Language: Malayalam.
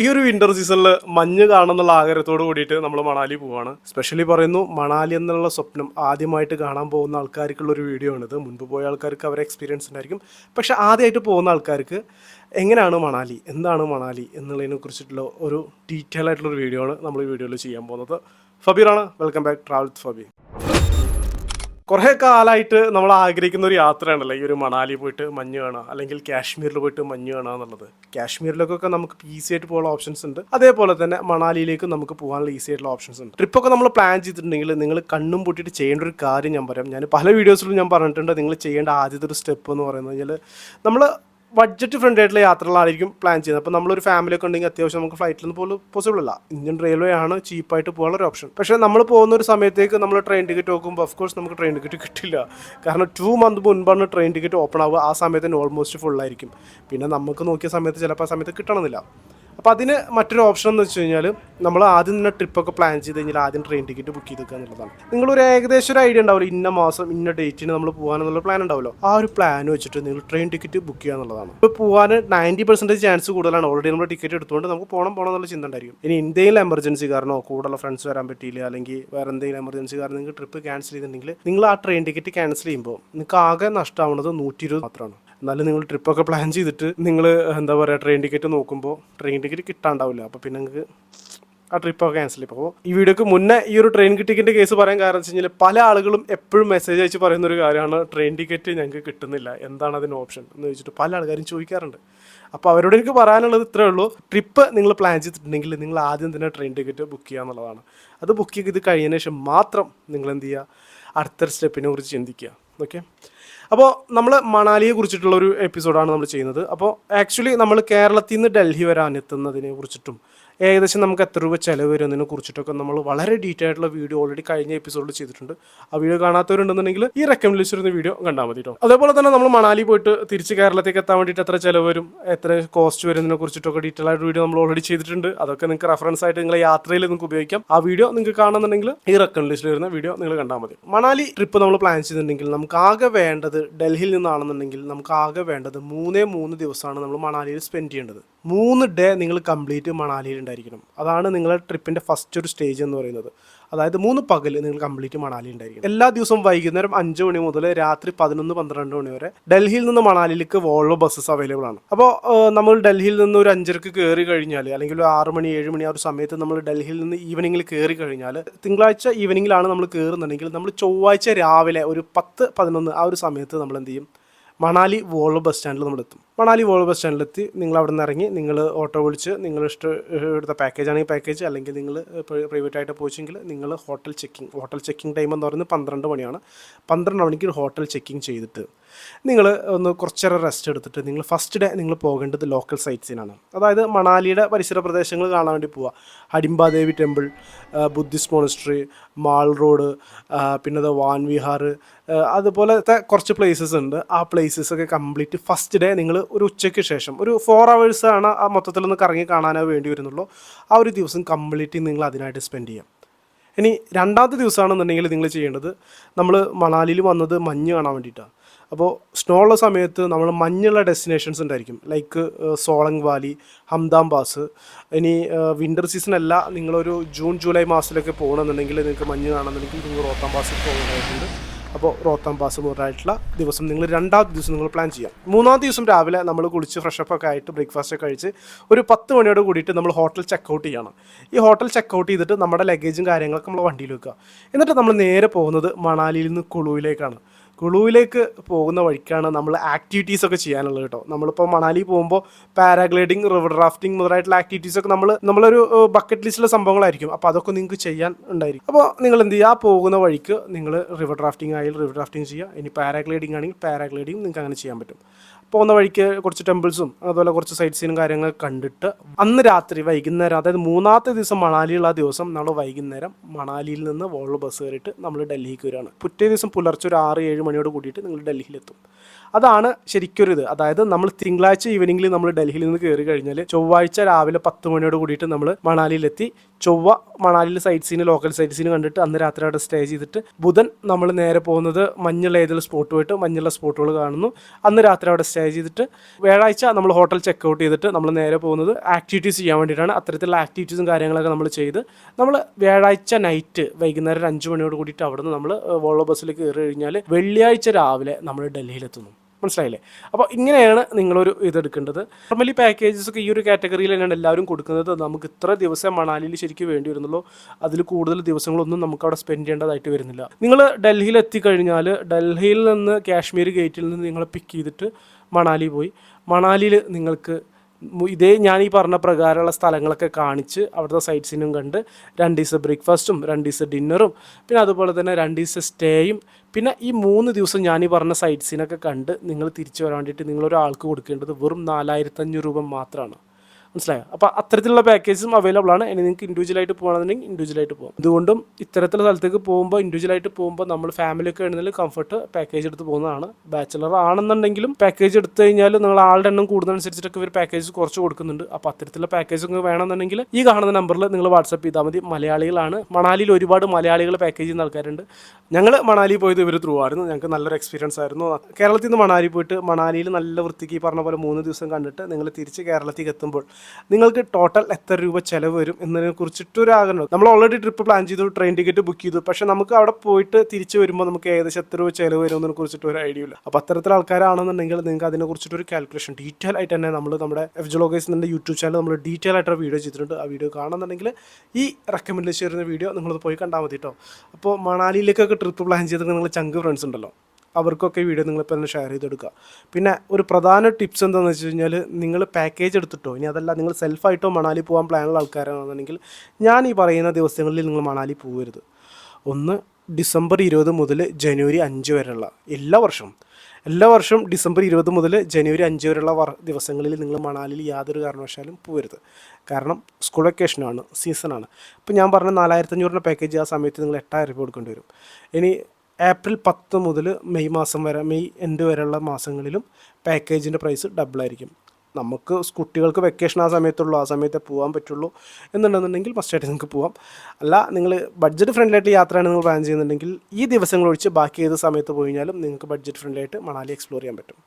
ഈ ഒരു വിന്റർ സീസണിൽ മഞ്ഞ് കാണുന്നുള്ള ആഗ്രഹത്തോട് കൂടിയിട്ട് നമ്മൾ മണാലി പോവാണ്. സ്പെഷ്യലി പറയുന്നു മണാലി എന്നുള്ള സ്വപ്നം ആദ്യമായിട്ട് കാണാൻ പോകുന്ന ആൾക്കാർക്കുള്ള ഒരു വീഡിയോ ആണിത്. മുൻപ് പോയ ആൾക്കാർക്ക് അവരെ എക്സ്പീരിയൻസ് ഉണ്ടായിരിക്കും. പക്ഷെ ആദ്യമായിട്ട് പോകുന്ന ആൾക്കാർക്ക് എങ്ങനെയാണ് മണാലി? എന്താണ് മണാലി എന്നുള്ളതിനെ കുറിച്ചിട്ടുള്ള ഒരു ഡീറ്റെയിൽ ആയിട്ടുള്ള ഒരു വീഡിയോ ആണ് നമ്മൾ ഈ വീഡിയോയിൽ ചെയ്യാൻ പോകുന്നത്. ഫബീറാണ്. വെൽക്കം ബാക്ക് ട്രാവൽ ഫബീർ കുറേ കാലമായിട്ട് നമ്മൾ ആഗ്രഹിക്കുന്ന ഒരു യാത്രയാണല്ലോ. ഈ ഒരു മണാലി പോയിട്ട് മഞ്ഞ് കാണുക അല്ലെങ്കിൽ കാശ്മീരിൽ പോയിട്ട് മഞ്ഞ് കാണുക എന്നുള്ളത്. കാശ്മീരിലേക്കൊക്കെ നമുക്ക് ഈസി ആയിട്ട് പോകാനുള്ള ഓപ്ഷൻസ് ഉണ്ട്. അതേപോലെ തന്നെ മണാലിയിലേക്ക് നമുക്ക് പോകാനുള്ള ഈസി ആയിട്ടുള്ള ഓപ്ഷൻസ് ഉണ്ട്. ട്രിപ്പൊക്കെ നമ്മൾ പ്ലാൻ ചെയ്തിട്ടുണ്ടെങ്കിൽ നിങ്ങൾ കണ്ണും പൂട്ടിയിട്ട് ചെയ്യേണ്ട ഒരു കാര്യം ഞാൻ പറയാം. ഞാൻ പല വീഡിയോസിലും ഞാൻ പറഞ്ഞിട്ടുണ്ട് നിങ്ങൾ ചെയ്യേണ്ട ആദ്യത്തെ ഒരു സ്റ്റെപ്പ് എന്ന് പറയുന്നത് കഴിഞ്ഞാൽ നമ്മൾ ബഡ്ജറ്റ് ഫ്രണ്ട്ലി ആയിട്ടുള്ള യാത്രകളായിരിക്കും പ്ലാൻ ചെയ്യുന്നത്. അപ്പോൾ നമ്മളൊരു ഫാമിലി ഒക്കെ ഉണ്ടെങ്കിൽ അത്യാവശ്യം നമുക്ക് ഫ്ലൈറ്റിൽ നിന്ന് പോലും പോസിബിൾ അല്ല. ഇന്ത്യൻ റെയിൽവേ ആണ് ചീപ്പായിട്ട് പോകാനുള്ള ഒരു ഓപ്ഷൻ പക്ഷേ നമ്മൾ പോകുന്ന ഒരു സമയത്തേക്ക് നമ്മൾ ട്രെയിൻ ടിക്കറ്റ് നോക്കുമ്പോൾ ഓഫ് കോഴ്സ് നമുക്ക് ട്രെയിൻ ടിക്കറ്റ് കിട്ടില്ല. കാരണം ടു മന്ത് മുൻപാണ് ട്രെയിൻ ടിക്കറ്റ് ഓപ്പൺ ആവുക. ആ സമയത്ത് തന്നെ ഓൾമോസ്റ്റ് ഫുൾ ആയിരിക്കും. പിന്നെ നമുക്ക് നോക്കിയ സമയത്ത് ചിലപ്പോൾ ആ സമയത്ത് കിട്ടണമെന്നില്ല. അപ്പോൾ അതിന് മറ്റൊരു ഓപ്ഷൻ എന്ന് വെച്ച് കഴിഞ്ഞാൽ നമ്മൾ ആദ്യം തന്നെ ട്രിപ്പൊക്കെ പ്ലാൻ ചെയ്ത് കഴിഞ്ഞാൽ ആദ്യം ട്രെയിൻ ടിക്കറ്റ് ബുക്ക് ചെയ്ത് വെക്കുക എന്നുള്ളതാണ്. നിങ്ങളൊരു ഏകദേശം ഒരു ഐഡിയ ഉണ്ടാവില്ല? ഇന്ന മാസം ഇന്ന ഡേറ്റിന് നമ്മൾ പോകാനെന്നുള്ള പ്ലാൻ ഉണ്ടാവില്ല ആ ഒരു പ്ലാൻ വെച്ചിട്ട് നിങ്ങൾ ട്രെയിൻ ടിക്കറ്റ് ബുക്ക് ചെയ്യുക എന്നുള്ളതാണ്. ഇപ്പോൾ പോകാൻ നയന്റി പെർസെന്റേജ് ചാൻസ് കൂടുതലാണ്. ഓൾറെഡി നമ്മൾ ടിക്കറ്റ് എടുത്തുകൊണ്ട് നമുക്ക് പോകണം പോകണം എന്നുള്ള ചിന്ത ഉണ്ടായിരിക്കും. ഇനി എന്തെങ്കിലും എമർജൻസി കാരണോ കൂടുതലുള്ള ഫ്രണ്ട്സ് വരാൻ പറ്റിയില്ല അല്ലെങ്കിൽ വേറെ എന്തെങ്കിലും എമർജൻസി കാരണം നിങ്ങൾക്ക് ട്രിപ്പ് ക്യാൻസൽ ചെയ്തിട്ടുണ്ടെങ്കിൽ നിങ്ങൾ ആ ട്രെയിൻ ടിക്കറ്റ് ക്യാൻസൽ ചെയ്യുമ്പോൾ നിങ്ങൾക്ക് ആകെ നഷ്ടമാവുന്നത് നൂറ്റി ഇരുപത് മാത്രമാണ്. എന്നാലും നിങ്ങൾ ട്രിപ്പൊക്കെ പ്ലാൻ ചെയ്തിട്ട് നിങ്ങൾ എന്താ പറയുക ട്രെയിൻ ടിക്കറ്റ് നോക്കുമ്പോൾ ട്രെയിൻ ടിക്കറ്റ് കിട്ടാണ്ടാവില്ല. അപ്പോൾ പിന്നെ നിങ്ങൾക്ക് ആ ട്രിപ്പൊക്കെ ക്യാൻസൽ ചെയ്യും. അപ്പോൾ ഈ വീഡിയോക്ക് മുന്നേ ഈ ഒരു ട്രെയിൻ ടിക്കറ്റിന്റെ കേസ് പറയാൻ കാരണം വെച്ച് കഴിഞ്ഞാൽ പല ആളുകളും എപ്പോഴും മെസ്സേജ് അയച്ച് പറയുന്ന ഒരു കാര്യമാണ് ട്രെയിൻ ടിക്കറ്റ് ഞങ്ങൾക്ക് കിട്ടുന്നില്ല. എന്താണ് അതിന് ഓപ്ഷൻ എന്ന് ചോദിച്ചിട്ട് പല ആൾക്കാരും ചോദിക്കാറുണ്ട്. അപ്പോൾ അവരോട് എനിക്ക് പറയാനുള്ളത് ഇത്രേ ഉള്ളൂ. ട്രിപ്പ് നിങ്ങൾ പ്ലാൻ ചെയ്തിട്ടുണ്ടെങ്കിൽ നിങ്ങൾ ആദ്യം തന്നെ ട്രെയിൻ ടിക്കറ്റ് ബുക്ക് ചെയ്യുക എന്നുള്ളതാണ്. അത് ബുക്ക് ചെയ്ത് കഴിഞ്ഞതിന് ശേഷം മാത്രം നിങ്ങൾ എന്ത് ചെയ്യുക? അടുത്ത സ്റ്റെപ്പിനെ കുറിച്ച് ചിന്തിക്കുക. ഓക്കെ അപ്പോൾ നമ്മൾ മണാലിയെ കുറിച്ചിട്ടുള്ള ഒരു എപ്പിസോഡാണ് നമ്മൾ ചെയ്യുന്നത്. അപ്പോൾ ആക്ച്വലി നമ്മൾ കേരളത്തിൽ നിന്ന് ഡൽഹി വരാൻ എത്തുന്നതിനെ കുറിച്ചിട്ടും ഏകദേശം നമുക്ക് എത്ര രൂപ ചിലവ് വരുന്നതിനെ കുറിച്ചിട്ടൊക്കെ നമ്മൾ വളരെ ഡീറ്റെയിൽ ആയിട്ടുള്ള വീഡിയോ ഓൾറെഡി കഴിഞ്ഞ എപ്പിസോഡിൽ ചെയ്തിട്ടുണ്ട്. ആ വീഡിയോ കാണാത്തവരുണ്ടെന്നുണ്ടെങ്കിൽ ഈ റെക്കമെൻഡ് ലിസ്റ്റ് വീഡിയോ കണ്ടാൽ മതി കേട്ടോ അതേപോലെ തന്നെ നമ്മൾ മണാലി പോയിട്ട് തിരിച്ച് കേരളത്തേക്ക് എത്താൻ വേണ്ടിയിട്ട് എത്ര ചിലവ് വരും എത്ര കോസ്റ്റ് വരുന്നതിനെ കുറിച്ചിട്ടൊക്കെ ഡീറ്റെയിൽ ആയിട്ട് വീഡിയോ നമ്മൾ ഓൾറെഡി ചെയ്തിട്ടുണ്ട്. അതൊക്കെ നിങ്ങൾക്ക് റെഫറൻസ് ആയിട്ട് നിങ്ങളെ യാത്രയിൽ നിങ്ങൾക്ക് ഉപയോഗിക്കാം. ആ വീഡിയോ നിങ്ങൾക്ക് കാണുന്നുണ്ടെങ്കിൽ ഈ റെക്കമെൻഡ് ലിസ്റ്റിൽ വരുന്ന വീഡിയോ നിങ്ങൾ കണ്ടാൽ മതി. മണാലി ട്രിപ്പ് നമ്മൾ പ്ലാൻ ചെയ്തിട്ടുണ്ടെങ്കിൽ നമുക്ക് ആകെ വേണ്ടത് ഡൽഹിയിൽ നിന്നാണെന്നുണ്ടെങ്കിൽ നമുക്ക് ആകെ വേണ്ടത് മൂന്നേ മൂന്ന് ദിവസമാണ് നമ്മൾ മണാലിയിൽ സ്പെൻഡ് ചെയ്യേണ്ടത്. മൂന്ന് ഡേ നിങ്ങൾ കംപ്ലീറ്റ് മണാലിയിൽ ഉണ്ടായിരിക്കണം. അതാണ് നിങ്ങളുടെ ട്രിപ്പിന്റെ ഫസ്റ്റ് ഒരു സ്റ്റേജ് എന്ന് പറയുന്നത്. അതായത് മൂന്ന് പകൽ നിങ്ങൾ കംപ്ലീറ്റ് മണാലി ഉണ്ടായിരിക്കും എല്ലാ ദിവസവും വൈകുന്നേരം അഞ്ച് മണി മുതൽ രാത്രി പതിനൊന്ന് പന്ത്രണ്ട് മണി വരെ ഡൽഹിയിൽ നിന്ന് മണാലിയിലേക്ക് വോൾവോ ബസ്സസ് അവൈലബിൾ ആണ്. അപ്പോൾ നമ്മൾ ഡൽഹിയിൽ നിന്ന് ഒരു അഞ്ചരക്ക് കയറി കഴിഞ്ഞാൽ അല്ലെങ്കിൽ ഒരു ആറ് മണി ഏഴ് മണി ആ ഒരു സമയത്ത് നമ്മൾ ഡൽഹിയിൽ നിന്ന് ഈവനിങ്ങിൽ കയറി കഴിഞ്ഞാൽ തിങ്കളാഴ്ച ഈവനിങ്ങിലാണ് നമ്മൾ കയറുന്നുണ്ടെങ്കിൽ നമ്മൾ ചൊവ്വാഴ്ച രാവിലെ ഒരു പത്ത് പതിനൊന്ന് ആ ഒരു സമയത്ത് നമ്മൾ എന്ത് ചെയ്യും? മണാലി വോൾവോ ബസ് സ്റ്റാൻഡിൽ നമ്മൾ എത്തും. മണാലി വോൾവ് ബസ് സ്റ്റാൻഡിലെത്തി. നിങ്ങൾ അവിടെ നിന്ന് ഇറങ്ങി നിങ്ങൾ ഓട്ടോ വിളിച്ച് നിങ്ങൾ ഇഷ്ടം എടുത്ത പാക്കേജ് ആണെങ്കിൽ പാക്കേജ് അല്ലെങ്കിൽ നിങ്ങൾ പ്രൈവറ്റ് ആയിട്ട് പോയിച്ചെങ്കിൽ നിങ്ങൾ hotel checking hotel checking time എന്ന് പറയുന്നത് പന്ത്രണ്ട് മണിയാണ്. പന്ത്രണ്ട് മണിക്ക് ഹോട്ടൽ ചെക്കിംഗ് ചെയ്തിട്ട് നിങ്ങൾ ഒന്ന് കുറച്ചേരം റെസ്റ്റ് എടുത്തിട്ട് നിങ്ങൾ ഫസ്റ്റ് ഡേ നിങ്ങൾ പോകേണ്ടത് ലോക്കൽ സൈറ്റ്സിനാണ് അതായത് മണാലിയുടെ പരിസര പ്രദേശങ്ങൾ കാണാൻ വേണ്ടി പോവുക Hadimba Devi temple Buddhist monastery Mall Road പിന്നെ വാൻ വിഹാർ അതുപോലത്തെ കുറച്ച് പ്ലേസസ് ഉണ്ട്. ആ പ്ലേസസ് ഒക്കെ കംപ്ലീറ്റ് ഫസ്റ്റ് ഡേ നിങ്ങൾ ഒരു ഉച്ചയ്ക്ക് ശേഷം ഒരു ഫോർ ആണ് ആ മൊത്തത്തിൽ നിന്ന് കറങ്ങി കാണാനോ വേണ്ടി വരുന്നുള്ളൂ ആ ഒരു ദിവസം കംപ്ലീറ്റ് നിങ്ങൾ അതിനായിട്ട് സ്പെൻഡ് ചെയ്യാം. ഇനി രണ്ടാമത്തെ ദിവസമാണെന്നുണ്ടെങ്കിൽ നിങ്ങൾ ചെയ്യേണ്ടത് നമ്മൾ മണാലിയിൽ വന്നത് മഞ്ഞ് കാണാൻ വേണ്ടിയിട്ടാണ്. അപ്പോൾ സ്നോ ഉള്ള സമയത്ത് നമ്മൾ മഞ്ഞുള്ള ഡെസ്റ്റിനേഷൻസ് ഉണ്ടായിരിക്കും. Like Solang Valley Hamta Pass. ഇനി വിന്റർ സീസൺ അല്ല നിങ്ങളൊരു ജൂൺ ജൂലൈ മാസത്തിലൊക്കെ പോകണമെന്നുണ്ടെങ്കിൽ നിങ്ങൾക്ക് മഞ്ഞ് കാണുന്നുണ്ടെങ്കിൽ നിങ്ങൾ റോത്താം പാസിൽ പോകേണ്ടതായിട്ടുണ്ട്. അപ്പോൾ റോത്താം പാസ് മുതലായിട്ടുള്ള ദിവസം നിങ്ങൾ രണ്ടാമത്തെ ദിവസം നിങ്ങൾ പ്ലാൻ ചെയ്യാം. മൂന്നാമത്തെ ദിവസം രാവിലെ നമ്മൾ കുളിച്ച് ഫ്രഷപ്പ് ഒക്കെ ആയിട്ട് ബ്രേക്ക്ഫാസ്റ്റ് ഒക്കെ കഴിച്ച് ഒരു പത്ത് മണിയോട് കൂടിയിട്ട് നമ്മൾ ഹോട്ടൽ ചെക്കൗട്ട് ചെയ്യണം. ഈ ഹോട്ടൽ ചെക്കൗട്ട് ചെയ്തിട്ട് നമ്മുടെ ലഗേജും കാര്യങ്ങളൊക്കെ നമ്മൾ വണ്ടിയിൽ വെക്കുക. എന്നിട്ട് നമ്മൾ നേരെ പോകുന്നത് മണാലിയിൽ നിന്ന് കുളുവിലേക്കാണ് കുളുവിലേക്ക് പോകുന്ന വഴിക്കാണ് നമ്മൾ ആക്ടിവിറ്റീസ് ഒക്കെ ചെയ്യാനുള്ളത് കേട്ടോ. നമ്മളിപ്പോൾ മണാലി പോകുമ്പോൾ പാരാഗ്ലൈഡിങ് റിവർ റാഫ്റ്റിംഗ് മുതലായിട്ടുള്ള ആക്ടിവിറ്റീസ് ഒക്കെ നമ്മൾ നമ്മളൊരു ബക്കറ്റ് ലിസ്റ്റിലെ സംഭവങ്ങളായിരിക്കും. അപ്പോൾ അതൊക്കെ നിങ്ങൾക്ക് ചെയ്യാൻ ഉണ്ടായിരിക്കും. അപ്പോൾ നിങ്ങൾ എന്ത് ചെയ്യുക പോകുന്ന വഴിക്ക് നിങ്ങൾ റിവർ ഡ്രാഫ്റ്റിംഗ് ആയാലും റിവർ ഡ്രാഫ്റ്റിംഗ് ചെയ്യുക ഇനി പാരാഗ്ലൈഡിംഗ് ആണെങ്കിൽ പാരാഗ്ലൈഡിംഗ് നിങ്ങൾക്ക് അങ്ങനെ ചെയ്യാൻ പറ്റും. പോകുന്ന വഴിക്ക് കുറച്ച് ടെമ്പിൾസും അതുപോലെ കുറച്ച് സൈറ്റ് സീനും കാര്യങ്ങളൊക്കെ കണ്ടിട്ട് അന്ന് രാത്രി വൈകുന്നേരം അതായത് മൂന്നാമത്തെ ദിവസം മണാലിയുള്ള ദിവസം നമ്മൾ വൈകുന്നേരം മണാലിയിൽ നിന്ന് വോൾവ് ബസ് കയറിയിട്ട് നമ്മൾ ഡൽഹിക്ക് വരികയാണ്. പുറ്റേ ദിവസം പുലർച്ചെ ഒരു ആറ് ഏഴ് മണിയോട് കൂടിയിട്ട് നിങ്ങൾ ഡൽഹിയിലെത്തും. അതാണ് ശരിക്കൊരു ഇത്. അതായത് നമ്മൾ തിങ്കളാഴ്ച ഈവനിങ്ങിൽ നമ്മൾ ഡൽഹിയിൽ നിന്ന് കയറി കഴിഞ്ഞാൽ ചൊവ്വാഴ്ച രാവിലെ പത്ത് മണിയോട് കൂടിയിട്ട് നമ്മൾ മണാലിയിലെത്തി. ചൊവ്വ മണാലിയിൽ sight seen local sight seen കണ്ടിട്ട് അന്ന് രാത്രി അവിടെ സ്റ്റേ ചെയ്തിട്ട് ബുധൻ നമ്മൾ നേരെ പോകുന്നത് മഞ്ഞുള്ള ഏതെങ്കിലും സ്പോട്ട് പോയിട്ട് മഞ്ഞുള്ള സ്പോട്ടുകൾ കാണുന്നു. അന്ന് രാത്രി അവിടെ സ്റ്റേ ചെയ്തിട്ട് വ്യാഴാഴ്ച നമ്മൾ ഹോട്ടൽ ചെക്ക് ഔട്ട് ചെയ്തിട്ട് നമ്മൾ നേരെ പോകുന്നത് ആക്ടിവിറ്റീസ് ചെയ്യാൻ വേണ്ടിയിട്ടാണ്. അത്തരത്തിലുള്ള ആക്ടിവിറ്റീസും കാര്യങ്ങളൊക്കെ നമ്മൾ ചെയ്ത് നമ്മൾ വ്യാഴാഴ്ച നൈറ്റ് വൈകുന്നേരം ഒരു അഞ്ച് മണിയോട് കൂടിയിട്ട് അവിടെ നിന്ന് നമ്മൾ വോളോ ബസ്സിൽ കയറി കഴിഞ്ഞാൽ വെള്ളിയാഴ്ച രാവിലെ നമ്മൾ ഡൽഹിയിലെത്തുന്നു. മനസ്സിലായില്ലേ? അപ്പോൾ ഇങ്ങനെയാണ് നിങ്ങളൊരു ഇതെടുക്കേണ്ടത്. നോർമലി പാക്കേജസ് ഒക്കെ ഈ ഒരു കാറ്റഗറിയിൽ തന്നെയാണ് എല്ലാവരും കൊടുക്കുന്നത്. നമുക്ക് ഇത്ര ദിവസം മണാലിയിൽ ശരിക്കും വേണ്ടി വരുന്നുള്ളൂ. അതിൽ കൂടുതൽ ദിവസങ്ങളൊന്നും നമുക്ക് അവിടെ സ്പെൻഡ് ചെയ്യേണ്ടതായിട്ട് വരുന്നില്ല. നിങ്ങൾ ഡൽഹിയിൽ എത്തിക്കഴിഞ്ഞാൽ ഡൽഹിയിൽ നിന്ന് കാശ്മീർ ഗേറ്റിൽ നിന്ന് നിങ്ങളെ പിക്ക് ചെയ്തിട്ട് മണാലി പോയി. മണാലിയിൽ നിങ്ങൾക്ക് ഇതേ ഞാൻ ഈ പറഞ്ഞ പ്രകാരമുള്ള സ്ഥലങ്ങളൊക്കെ കാണിച്ച് അവിടുത്തെ സൈറ്റ് സീനും കണ്ട് രണ്ട് ദിവസം ബ്രേക്ക്ഫാസ്റ്റും രണ്ട് ദിവസം ഡിന്നറും പിന്നെ അതുപോലെ തന്നെ രണ്ട് ദിവസം സ്റ്റേയും പിന്നെ ഈ മൂന്ന് ദിവസം ഞാൻ ഈ പറഞ്ഞ സൈറ്റ് സീനൊക്കെ കണ്ട് നിങ്ങൾ തിരിച്ചു വരാൻ വേണ്ടിയിട്ട് നിങ്ങളൊരാൾക്ക് കൊടുക്കേണ്ടത് വെറും നാലായിരത്തഞ്ഞൂറ് രൂപ മാത്രമാണ്. മനസ്സിലായോ? അപ്പോൾ അത്തരത്തിലുള്ള പാക്കേജും അവൈലബിൾ ആണ്. ഇനി നിങ്ങൾക്ക് ഇൻഡിവിജ്വൽ ആയിട്ട് ഇൻഡിവിജ്വൽ ആയിട്ട് പോകും. അതുകൊണ്ടും ഇത്തരത്തിലുള്ള സ്ഥലത്തേക്ക് പോകുമ്പോൾ ഇൻഡിവിജ്വൽ ആയിട്ട് പോകുമ്പോൾ നമ്മൾ ഫാമിലി ഒക്കെ ആണെങ്കിൽ കംഫർട്ട് പാക്കേജ് എടുത്ത് പോകുന്നതാണ്. ബാച്ചിലർ ആണെന്നുണ്ടെങ്കിലും പാക്കേജ് എടുത്തു കഴിഞ്ഞാൽ നിങ്ങൾ ആളുടെ എണ്ണം കൂടുന്നതനുസരിച്ചിട്ടൊക്കെ ഇവർ പാക്കേജ് കുറച്ച് കൊടുക്കുന്നുണ്ട്. അപ്പോൾ അത്തരത്തിലുള്ള പാക്കേജ് ഒക്കെ വേണമെന്നുണ്ടെങ്കിൽ ഈ കാണുന്ന നമ്പറിൽ നിങ്ങൾ വാട്സപ്പ് ചെയ്താൽ മതി. മലയാളികളാണ്. മണാലിയിൽ ഒരുപാട് മലയാളികൾ പാക്കേജ് ചെയ്യുന്ന ആൾക്കാരുണ്ട്. ഞങ്ങൾ മണാലി പോയത് ഇവർ ത്രൂ ആയിരുന്നു. ഞങ്ങൾക്ക് നല്ലൊരു എക്സ്പീരിയൻസ് ആയിരുന്നു. കേരളത്തിൽ നിന്ന് മണാലി പോയിട്ട് മണാലിയിൽ നല്ല വൃത്തിക്ക് പറഞ്ഞ പോലെ മൂന്ന് ദിവസം കണ്ടിട്ട് നിങ്ങൾ തിരിച്ച് കേരളത്തിലേക്ക് എത്തുമ്പോൾ നിങ്ങൾക്ക് ടോട്ടൽ എത്ര രൂപ ചിലവ് വരും എന്നതിനെ കുറിച്ചിട്ട് ഒരു ആഗ്രഹം നമ്മൾ ഓൾറെഡി ട്രിപ്പ് പ്ലാൻ ചെയ്തു ട്രെയിൻ ടിക്കറ്റ് ബുക്ക് ചെയ്തു. പക്ഷെ നമുക്ക് അവിടെ പോയിട്ട് തിരിച്ചു വരുമ്പോൾ നമുക്ക് ഏകദേശം എത്ര രൂപ ചിലവ് വരും എന്നതിനെ കുറിച്ചിട്ട് ഒരു ഐഡിയ ഇല്ല. അപ്പോൾ അത്തരത്തിൽ ആൾക്കാരാണെന്നുണ്ടെങ്കിൽ നിങ്ങൾക്ക് അതിനെ കുറിച്ചിട്ട് ഒരു കാൽക്കുലേഷൻ ഡീറ്റെയിൽ ആയിട്ട് തന്നെ നമ്മൾ നമ്മുടെ എഫ് ജോഗേസ് എന്റെ യൂട്യൂബ് ചാനൽ നമ്മൾ ഡീറ്റെയിൽ ആയിട്ടൊരു വീഡിയോ ചെയ്തിട്ടുണ്ട്. ആ വീഡിയോ കാണുന്നുണ്ടെങ്കിൽ ഈ റെക്കമെൻഡ് ചെയ്യുന്ന വീഡിയോ നിങ്ങളത് പോയി കണ്ടാൽ മതി കേട്ടോ അപ്പോൾ മണാലിയിലേക്കൊക്കെ ട്രിപ്പ് പ്ലാൻ ചെയ്തിട്ട് നിങ്ങൾ ചങ്ക് ഫ്രണ്ട്സ് ഉണ്ടല്ലോ. അവർക്കൊക്കെ വീഡിയോ നിങ്ങളിപ്പോൾ തന്നെ ഷെയർ ചെയ്തെടുക്കുക. പിന്നെ ഒരു പ്രധാന ടിപ്സ് എന്താണെന്ന് വെച്ച് കഴിഞ്ഞാൽ നിങ്ങൾ പാക്കേജ് എടുത്തിട്ടോ ഇനി അതല്ല നിങ്ങൾ സെൽഫായിട്ടോ മണാലി പോകാൻ പ്ലാനുള്ള ആൾക്കാരാണെന്നുണ്ടെങ്കിൽ ഞാൻ ഈ പറയുന്ന ദിവസങ്ങളിൽ നിങ്ങൾ മണാലി പോകരുത് ഒന്ന് ഡിസംബർ ഇരുപത് മുതൽ ജനുവരി അഞ്ച് വരെയുള്ള എല്ലാ വർഷവും എല്ലാ വർഷവും ഡിസംബർ ഇരുപത് മുതൽ ജനുവരി അഞ്ച് വരെയുള്ള വർ ദിവസങ്ങളിൽ നിങ്ങൾ മണാലിയിൽ യാതൊരു കാരണവശാലും പോകരുത് കാരണം സ്കൂൾ വെക്കേഷനാണ് സീസണാണ് ഇപ്പോൾ ഞാൻ പറഞ്ഞ നാലായിരത്തഞ്ഞൂറിന്റെ പാക്കേജ് ആ സമയത്ത് നിങ്ങൾ എട്ടായിരം രൂപ കൊടുക്കേണ്ടി വരും. ഇനി ഏപ്രിൽ പത്ത് മുതൽ മെയ് മാസം വരെ മെയ് എൻഡ് വരെയുള്ള മാസങ്ങളിലും പാക്കേജിന്റെ പ്രൈസ് ഡബിളായിരിക്കും നമുക്ക് കുട്ടികൾക്ക് വെക്കേഷൻ ആ സമയത്തുള്ളൂ ആ സമയത്തെ പോകാൻ പറ്റുള്ളൂ എന്നുണ്ടെന്നുണ്ടെങ്കിൽ മസ്റ്റായിട്ട് നിങ്ങൾക്ക് പോവാം. അല്ല നിങ്ങൾ ബഡ്ജറ്റ് ഫ്രണ്ട്ലി ആയിട്ട് യാത്രയാണ് നിങ്ങൾ പ്ലാൻ ചെയ്യുന്നുണ്ടെങ്കിൽ ഈ ദിവസങ്ങൾ ഒഴിച്ച് ബാക്കി ഏത് സമയത്ത് പോയി കഴിഞ്ഞാലും നിങ്ങൾക്ക് ബഡ്ജറ്റ് ഫ്രണ്ട്ലി ആയിട്ട് മണാലി എക്സ്പ്ലോർ ചെയ്യാൻ പറ്റും.